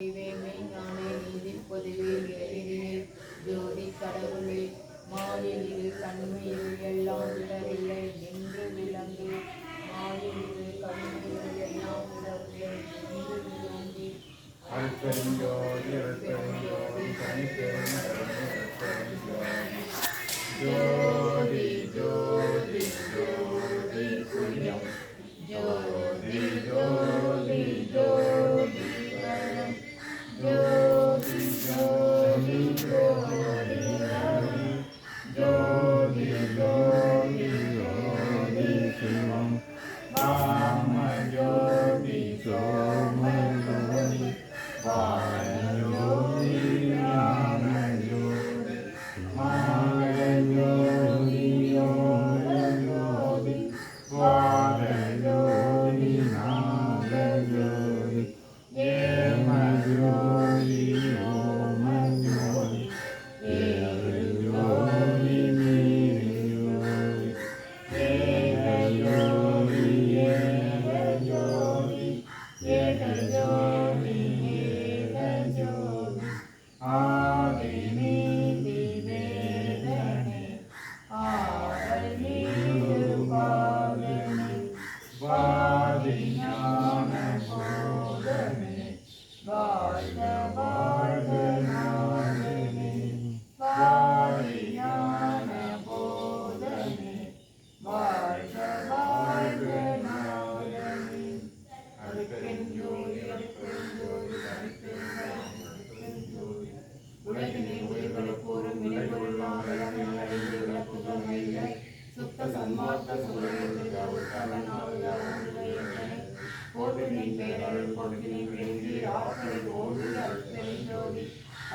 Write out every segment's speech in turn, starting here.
மெய்ஞானே நீதி பொதுவே நிறைவே ஜோதி கடவுளே மாயிலிரு கண்மையில் எல்லாம் இடரில்லை நின்று விளங்கு. மாயிலிரு கண்மையில் எல்லாம் இடரில்லை நின்று விளங்கி. அருட்பெருஞ்சோதி அருட்பெருஞ்சோதி தனிப்பெரும் அருட்பெருஞ்சோதி ஜோதி Ah.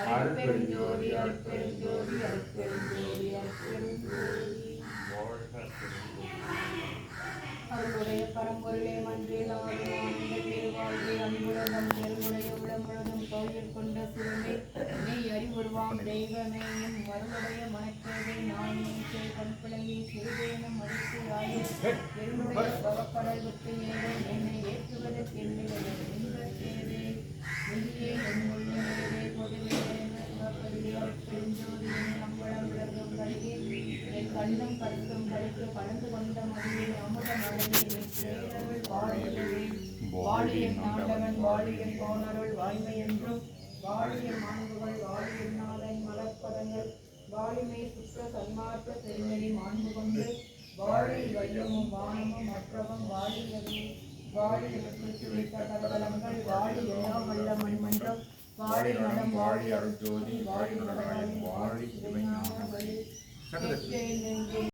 அருட்பெருஞ்சோதி அருட்பெருஞ்சோதி அருட்பெருஞ்சோதி அருட்பெருஞ்சோதி அருட்பெருஞ்சோதி பரம்பொருளே மன்றே நாடு ஆனந்த அன்புலகம் பெருமுடைய உளமுழுதும் கோயில் கொண்ட நீ அறிவுருவாம் தெய்வமே என் மருளுடைய மனக்கேவை நான் நீச்சை கண்பிளையை சிறுதேனும் அடித்து ஆயே விட்டு ஏழை என்னை ஏற்றுவதற்கு என்னுடைய இன்பத் தேவே? நெய்யே என் உள்ளே பொதுவே பெருஞ்சோதி நம்பளம் விளங்கும் என் கண்ணும் கொண்ட அமுத மழையை வாழியன் ஆண்டவன் வாழியன் போனருள் வாய்மை என்றும் வாழிய மாண்புகள் வாழிய மலர்ப்பதங்கள் வாழிமை சுற்ற சன்மார்க்க செல்வரி மாண்பு கொண்டு வாழி வையமும் வானமும் மற்றவும் வாழியவே. வாழியவற்றுக்கு வைத்த கதகலங்கள் வாழி எல்லாம் வல்ல மண்மன்றம். வாழி நடம் வாழி அருள் ஜோதி. வாழி வாழி சிவஞான வழி